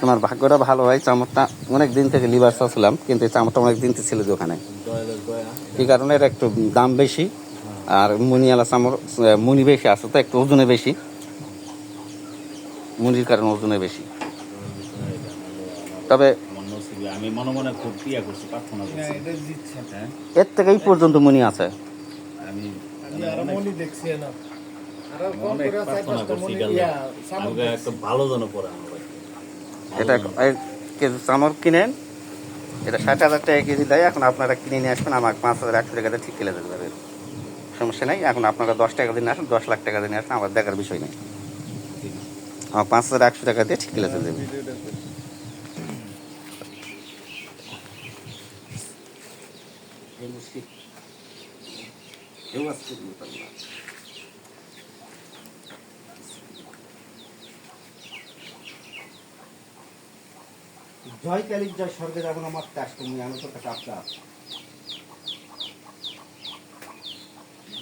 তোমার ভাগ্যটা ভালো হয় চামড়টা অনেক দিন থেকে লিভার চাচ্ছিলাম কিন্তু এই চামড়টা অনেক দিন থেকে ছিল যে ওখানে এই কারণে এটা একটু দাম বেশি আর মুনিয়ালা চামড় মুনি বেশি আছে তো একটু ওজনে বেশি মুনির কারণে ওজনে বেশি তবে। হ্যাঁ এর থেকে এই পর্যন্ত মুনি আছে মনি দেখছি না। ভালো জন পড়ে। এটা কেজি চামড় কিনেন, এটা ষাট হাজার টাকা কেজি দেয়, এখন আপনারা কিনে নিয়ে আসবেন আমার পাঁচ হাজার, একশো টাকাতে ঠিক কিনে পারবেন সমস্যা নেই, এখন আপনারা দশ টাকা দিন আসেন, দশ লাখ টাকা দিন আসেন, আমার দেখার বিষয় নেই। আমার পাঁচ হাজার, একশো টাকা দিয়ে ঠিক কিনে দেবেন। ভিডিওটা করি। জয় কালিক জয় স্বর্গে যাব আমার কাজ তুমি আমি তো আপনার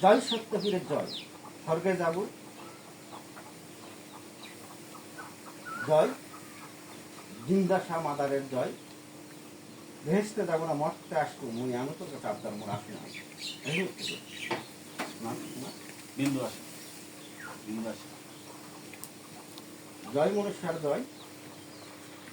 জয় সত্যপীরের জয় স্বর্গে যাব জয় জিন্দা শাহ মাদারের জয় ভেসতে যাব না মরতে আসব মুই আমি তো আপনার মনে আসি না। বিন্দু আসে বিন্দু আসে। জয় মনুষ্যার জয়।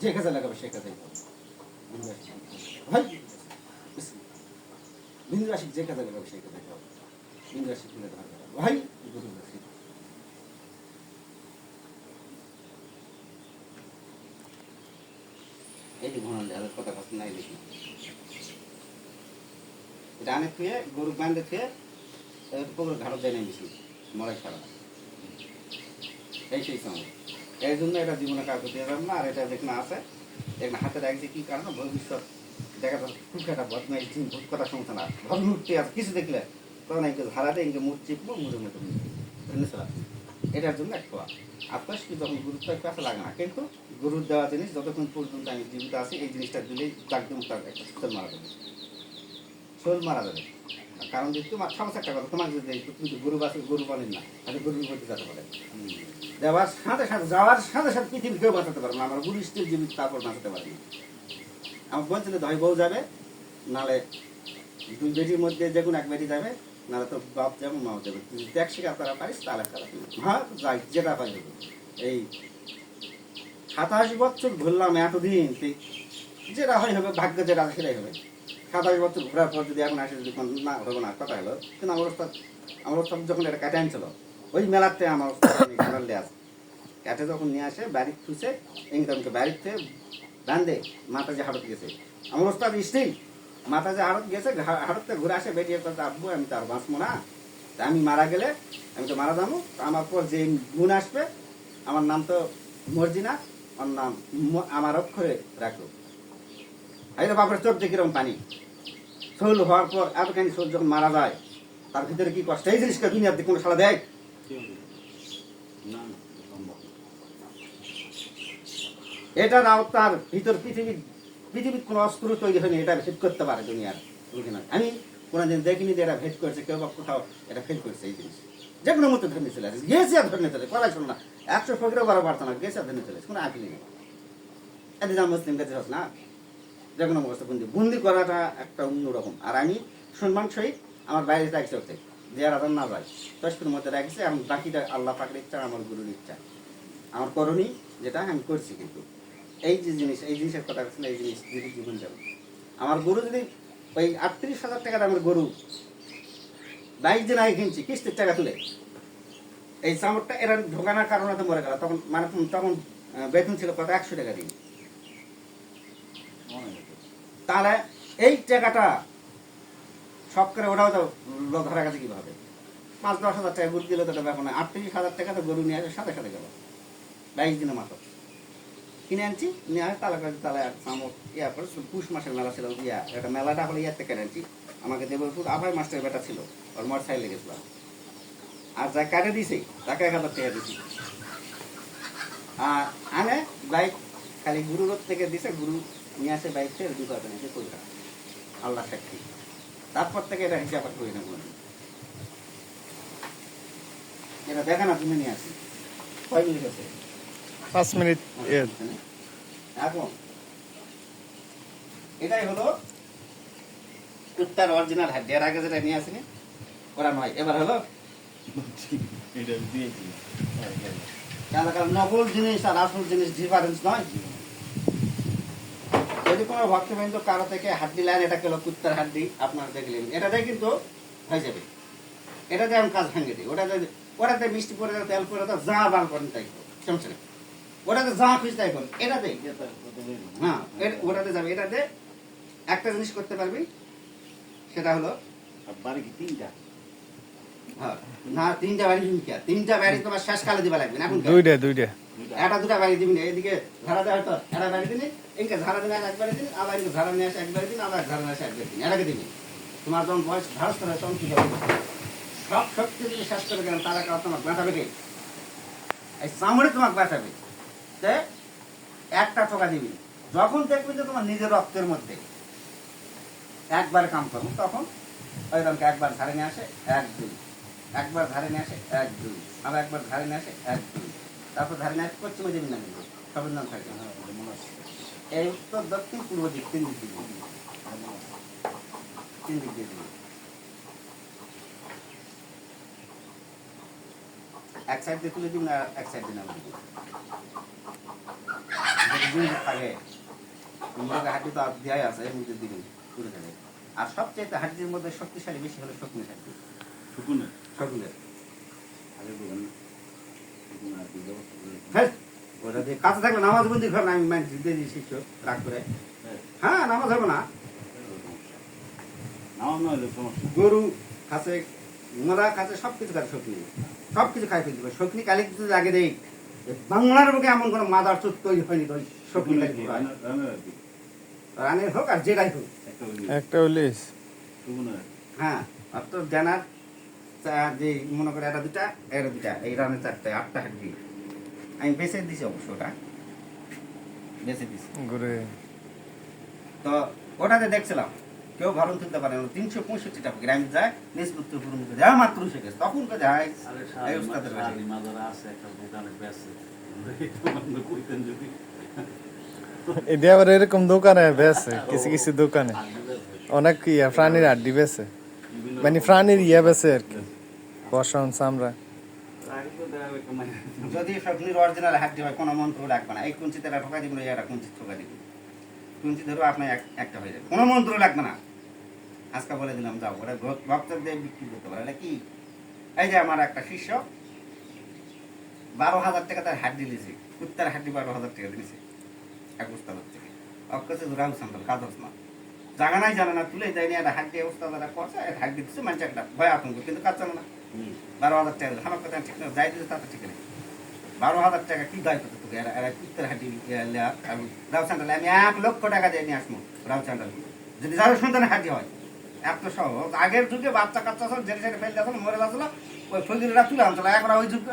যে কাজে লাগাবে সে হবে ভাই যে কাজে লাগাবে কাজে ভাই কথা নাই দেখি। গরু বান্ধে থুয়ে পুকুর বেশি মরাই ছাড়া এই সেই সময়। এই জন্য এটা জীবনে কাউকে দিয়ে যাবে না, আর এটা যেখানে আছে এখানে হাতে রাখছে কি কারণ? ভবিষ্যৎ। দেখা যাচ্ছে খুব একটা বদমাই দিন ভূত কথা শুনছে না। ভর মূর্তি আছে, কিছু দেখলে তখন একে ধারাতে একে মুখ চিপবো মুড়ে মতো এটার জন্য এক কোয়া আপনার কি যখন গুরুত্ব আছে, লাগে না। কিন্তু গুরুর দেওয়া জিনিস, যতক্ষণ পর্যন্ত আমি জীবিত আছি, এই জিনিসটা দিলেই একদম তার একটা শোল মারা যাবে। শোল মারা যাবে। কারণ যদি তোমার, সমস্যা একটা কথা তোমার যদি তুমি গরু বাসে, গরু পালেন না, তাহলে গরুর মধ্যে যেতে পারে দেওয়ার সাথে সাথে যাওয়ার সাথে সাথে পৃথিবী কেউ বাঁচাতে পারবে না। আমার গুরু স্টিল জীবিত তারপর বাঁচাতে পারি। আমার বলছিল দই বউ যাবে, নালে দুই বেটির মধ্যে যে কোনো এক বেটি যাবে নাহলে তো বাপ যাবে, মাও যাবে। তুই দেখ শিকার করা পারিস, তাহলে। হ্যাঁ যাই, যেটা হবে এই সাতাশ বছর ঘুরলাম এতদিন, তুই যেটা হয় হবে, ভাগ্য যেটা সেটাই হবে। সাতাশ বছর ঘোরার পর যদি এখন আসে যদি না হবে না কথা হলো, কিন্তু আমার ওস্তাদ আমার ওস্তাদ যখন এটা কাটে আনছিল ওই মেলাতে আমার ঘোরালে আছে। কাটে যখন নিয়ে আসে বাড়ি খুঁজে ইনকামকে বাড়িতে বান্ধে মাথা যে হাটত গেছে। আমার ওস্তাদ স্টিল মাথা যে হাটত গেছে হাটতে ঘুরে আসে, বেরিয়ে কথা আব্বু, আমি তার বাঁচবো না। তা আমি মারা গেলে আমি তো মারা যাব। আমার পর যে গুণ আসবে, আমার নাম তো মর্জিনা ওর নাম আমার অক্ষরে রাখল এই তো বাপের, চোখ দেখি কীরকম পানি। শোল হওয়ার পর এতখানি শোল যখন মারা যায়, তার ভিতরে কি কষ্ট? এই জিনিসটা দুনিয়াতে কোনো সালা দেয়। এটা নাও, তার ভিতর পৃথিবীর পৃথিবীর কোনো অস্ত্র তৈরি হয়নি, এটা ভেদ করতে পারে দুনিয়ার আমি কোনোদিন দেখিনি যে এটা ভেদ করেছে, কেউ বা কোথাও এটা ফেল করেছে এই জিনিস। যে কোনো মতো ধরে চলে আসে গেছে আর ধরে চলে কথা শোনো না। একশো ফকরেও বারো পারতো না, গেছে আর ধরে চলে কোনো আকিলি নেই। এতে যা মুসলিম কাছে হস না? যে কোনো অবস্থা বন্দি। বন্দি করাটা একটা অন্যরকম। আর আমি সম্মান সহিত আমার বাইরে ওতে আর না যায়। তসপুর মধ্যে রাখছে এবং বাকিটা আল্লাহ পাকের ইচ্ছা আমার গুরুর ইচ্ছা। আমার করণী যেটা আমি করছি কিন্তু। এই যে জিনিস এই জিনিসের কথা বলছিল এই জিনিস যদি জীবন যাবে আমার গরু যদি ওই আটত্রিশ হাজার টাকা দামের গরু বাইশ দিন আগে কিনছি কিস্তির টাকা তুলে এই চামড়টা এরা ঢোকানোর কারণে তো মরে গেল। তখন মানে তখন বেতন ছিল কত? একশো টাকা দিন। তাহলে এই টাকাটা সব করে ওটাও তো ধরা গেছে কীভাবে? পাঁচ, দশ হাজার টাকা গরু দিলে তো ব্যাপার না আটত্রিশ হাজার টাকা তো গরু নিয়ে আসে, সাথে সাথে গেল। বাইশ দিনের মাত্র কিনে আনছি, নিয়ে আসে, তালা কাছে তালা চামচ ইয়া করে পুষ মাসের মেলা ছিল, ইয়া, একটা মেলাটা হলে ইয়ার থেকে আনছি। আমাকে দেবরপুর আবার মাস্টার বেটা ছিল, ওর মোটর সাইকেল লেগেছিল আর যা কাটে দিছে, তাকে এক হাজার টাকা দিছি। আর আনে বাইক, খালি গুরু রোড থেকে দিছে, গুরু নিয়ে আসে বাইক থেকে, দুটো হাতে নিয়েছে কলকাতা। আল্লাহ সাক্ষী। তারপর থেকে এটা হিসাব আর করি না কোনোদিন এটা দেখা না তুমি নিয়ে আসি কয় মিনিট আছে? পাঁচ মিনিট এখন এটাই হলো কুত্তার অরিজিনাল হাড্ডি এর আগে যেটা নিয়ে আসিনি ওরা নয়। এবার হলো এটা দিয়েছি। কেন কারণ নকল জিনিস আর আসল জিনিস ডিফারেন্স নয়। যদি কোনো ভক্তবৃন্দ কারও থেকে হাড্ডি লাইন এটা গেল কুত্তার হাড্ডি আপনারা দেখলেন। এটাতে কিন্তু হয়ে যাবে। এটাতে আমি কাজ ভেঙে দিই। ওটাতে ওটাতে মিষ্টি করে দাও তেল করে দাও যা বার করেন তাই সমস্যা নেই। ওটাতে যা খুশি তাই করুন। এটাতে হ্যাঁ ওটাতে যাবে। এটাতে একটা জিনিস করতে পারবি সেটা হলো বাড়ি কি তিনটা? হ্যাঁ, না তিনটা বাড়ি তিনটা বাড়ি তোমার শেষকালে দিবা লাগবে না এখন দুইটা দুইটা। একটা দুটা বাড়ি দিবি না, এদিকে ঝাড়া দেওয়া হয়তো একটা বাড়ি দিবি এইটা ঝাড়া দিলে একবারে দিন আবার এদিকে ঝাড়া নিয়ে আসে একবারে দিন আবার ঝাড়া নিয়ে আসে একবারে দিন এটাকে দিবি। তোমার যখন বয়স ঝাড়স করে তখন কি হবে? সব শক্তি যদি শেষ করে গেলেন তারা কারও তোমাকে বাঁচাবে কে এই চামড়ে তোমাকে বাঁচাবে তে একটা টোকা দিবি। যখন দেখবি যে তোমার নিজের রক্তের মধ্যে একবার কাম করব, তখন ওই রকমকে একবার ধারে নিয়ে আসে এক দুই। একবার ধারে নিয়ে আসে এক দুই। আবার একবার ধারে নিয়ে আসে এক দুই। তারপর ধারে নিয়ে আসে পশ্চিমে দিবি না সবের নাম থাকে। এই উত্তর দক্ষিণ পূর্ব দিক তিন দিক আছে। তিন দিক দিয়ে এক সাইড দিয়ে তুলে না এক সাইড দিয়ে থাকে মুরগা হাড্ডি তো দেওয়াই আছে এর মধ্যে দিবি তুলে দেবে। আর সবচেয়ে হাড্ডির মধ্যে শক্তিশালী বেশি হলো শকুনি হাড্ডি শুকুনে শকুনের। আগে বলেন শুকুনে আর কি ব্যবস্থা করে হ্যাঁ? ওটা দিয়ে কাছে থাকলে নামাজ বন্দি ঘর আমি মাইন দিয়ে দিই শিক্ষক রাগ করে। হ্যাঁ, নামাজ হবে না। গরু খাসে মোরা খাসে সব কিছু খায় শকুনি সব কিছু খাই ফেলতে শকুনি কালি কিছু আগে দেই বাংলার বুকে এমন কোনো মাদার চুত তৈরি হয়নি তো হয়। কি? রানের হোক আর যেটাই হোক। একটা হ্যাঁ আর তো জানার চা- যে মনে করে এটা দুটা এটা দুটা এই রানের চারটে আটটা হাড্ডি আমি বেছে দিছি অবশ্য ওটা। বেছে দিছি। তো ওটাতে দেখছিলাম কেউ ভালো তুলতে পারে না তিনশো পঁয়ষট্টি টাকা গ্রাম যায় নিষ্পত্তি পূরণ করে যায় মাত্র শিখেছে তখন কে যায় এই উস্তাদের আছে একটা দোকানে বেচে। তোমাকে কইতেন যদি। এটি আবার এরকম দোকানে বেছে কিছু কিছু দোকানে। বেচে। অনেক ইয়া প্রাণীর আড্ডি বেছে বিভিন্ন মানে প্রাণীর ইয়া বেছে আর কি। বসন চামড়া যদি সবনির অরিজিনাল হাড্ডি হয়, কোনো মন্ত্র রাখবে না। এই কুঞ্চিতে এটা ঠোকা দিবি এটা কুঞ্চিত ঠোকা দিবি। কুঞ্চি ধরো আপনার এক- একটা হয়ে যাবে। কোনো মন্ত্র লাগবে না। আজকে বলে দিলাম, যাও। ভ- ভক্তদের বিক্রি করতে পারে। কি? এই যে আমার একটা শিষ্য, বারো হাজার টাকা তার হাড্ডি লিছি কুত্তার হাড্ডি বারো হাজার টাকা দিয়েছে এক উস্তাদ থেকে অক্ষসে রাহু সান্তাল কাদস না জানা নাই জানা না তুলে দেয়নি একটা হাড্ডি উস্তাদ একটা করছে একটা হাড্ডি দিচ্ছে মানুষ একটা ভয় আতঙ্ক কিন্তু কাজ জানে না। বারো হাজার টাকা। আমার কথা ঠিক না যাই দিলে তাতে ঠিক নেই বারো হাজার টাকা কি দায় করতে তোকে এরা এরা কুত্তের হাঁটি রাও স্যান্ডেল আমি এক লক্ষ টাকা দিয়ে নিয়ে আসব রাও স্যান্ডেল যদি যারও সন্তানের হাঁটি হয় এত সহজ আগের যুগে বাচ্চা কাচ্চা সব জেনে সেটা ফেলতে আসলো মরে যাচ্ছিল ওই ফজলিরা তুলে আনছিল এখন ওই যুগে